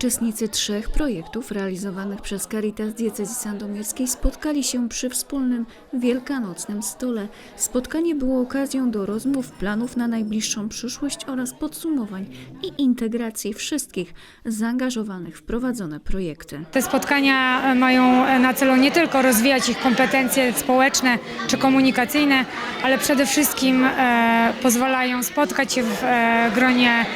Uczestnicy trzech projektów realizowanych przez Caritas Diecezji Sandomierskiej spotkali się przy wspólnym wielkanocnym stole. Spotkanie było okazją do rozmów, planów na najbliższą przyszłość oraz podsumowań i integracji wszystkich zaangażowanych w prowadzone projekty. Te spotkania e, mają e, na celu nie tylko rozwijać ich kompetencje społeczne czy komunikacyjne, ale przede wszystkim e, pozwalają spotkać się w gronie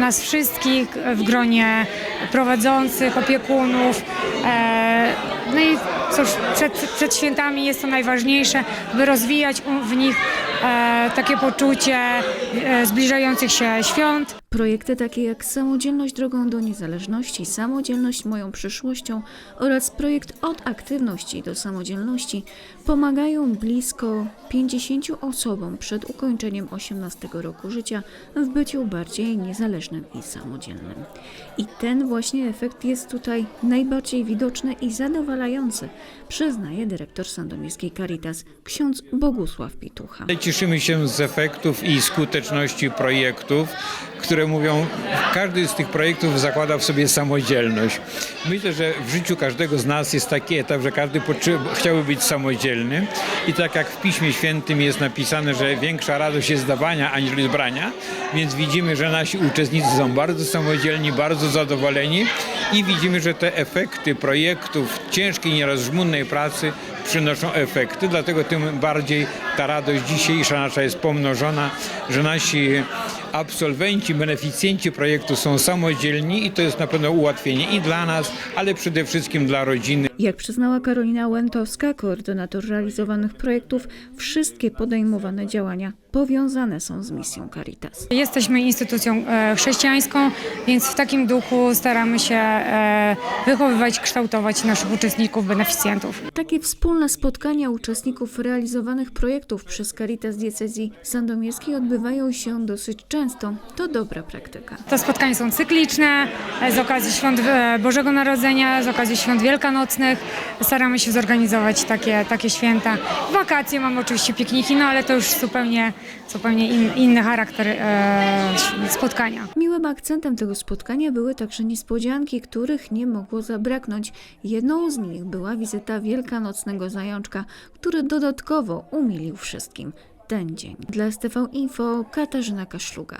nas wszystkich, w gronie prowadzących, opiekunów. E, no i cóż, przed, przed świętami jest to najważniejsze, by rozwijać w nich e, takie poczucie e, zbliżających się świąt. Projekty takie jak Samodzielność drogą do niezależności, Samodzielność moją przyszłością oraz projekt Od aktywności do samodzielności pomagają blisko 50 osobom przed ukończeniem 18 roku życia w byciu bardziej niezależnym i samodzielnym. I ten właśnie efekt jest tutaj najbardziej widoczny i zadowalający, przyznaje dyrektor sandomierskiej Caritas ksiądz Bogusław Pitucha. Cieszymy się z efektów i skuteczności projektów, które mówią, każdy z tych projektów zakłada w sobie samodzielność. Myślę, że w życiu każdego z nas jest taki etap, że każdy chciałby być samodzielny i tak jak w Piśmie Świętym jest napisane, że większa radość jest dawania aniżeli brania, więc widzimy, że nasi uczestnicy są bardzo samodzielni, bardzo zadowoleni i widzimy, że te efekty projektów ciężkiej, nieraz żmudnej pracy przynoszą efekty, dlatego tym bardziej ta radość dzisiejsza nasza jest pomnożona, że nasi absolwenci, beneficjenci projektu są samodzielni i to jest na pewno ułatwienie i dla nas, ale przede wszystkim dla rodziny. Jak przyznała Karolina Łętowska, koordynator realizowanych projektów, wszystkie podejmowane działania powiązane są z misją Caritas. Jesteśmy instytucją e, chrześcijańską, więc w takim duchu staramy się e, wychowywać, kształtować naszych uczestników, beneficjentów. Takie wspólne spotkania uczestników realizowanych projektów przez Caritas Diecezji Sandomierskiej odbywają się dosyć często. To dobra praktyka. Te spotkania są cykliczne z okazji świąt e, Bożego Narodzenia, z okazji świąt wielkanocnych. Staramy się zorganizować takie, takie święta. Wakacje mamy oczywiście pikniki, no ale to już zupełnie, zupełnie in, inny charakter e, spotkania. Miłym akcentem tego spotkania były także niespodzianki, których nie mogło zabraknąć. Jedną z nich była wizyta wielkanocnego zajączka, który dodatkowo umilił wszystkim ten dzień. Dla STV Info Katarzyna Kaszluga.